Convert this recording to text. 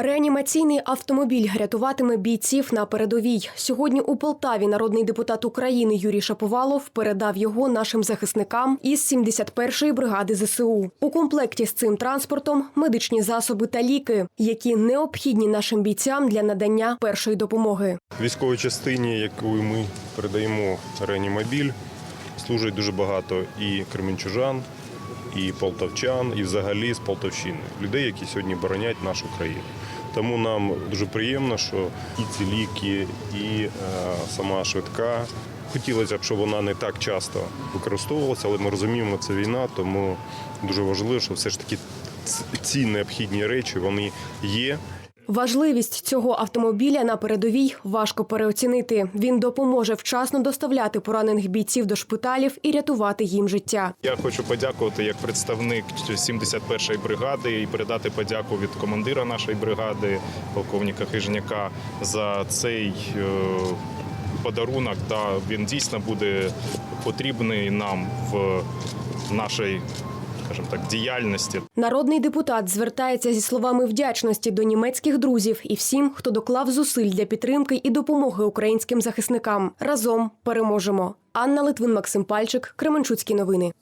Реанімаційний автомобіль рятуватиме бійців на передовій. Сьогодні у Полтаві народний депутат України Юрій Шаповалов передав його нашим захисникам із 71-ї бригади ЗСУ. У комплекті з цим транспортом медичні засоби та ліки, які необхідні нашим бійцям для надання першої допомоги. військовій частині, яку ми передаємо реанімобіль, служить дуже багато і кременчужан, і полтавчан, і взагалі з Полтавщини. Людей, які сьогодні боронять нашу країну. Тому нам дуже приємно, що і ці ліки, і е, сама швидка. Хотілося б, щоб вона не так часто використовувалася, але ми розуміємо, це війна, тому дуже важливо, що все ж таки ці необхідні речі вони є. Важливість цього автомобіля на передовій важко переоцінити. Він допоможе вчасно доставляти поранених бійців до шпиталів і рятувати їм життя. Я хочу подякувати як представник 71-ї бригади і передати подяку від командира нашої бригади, полковника Хижняка, за цей е, подарунок. Да, він дійсно буде потрібний нам в нашій, скажімо так, діяльності. Народний депутат звертається зі словами вдячності до німецьких друзів і всім, хто доклав зусиль для підтримки і допомоги українським захисникам. Разом переможемо. Анна Литвин, Максим Пальчик, Кременчуцькі новини.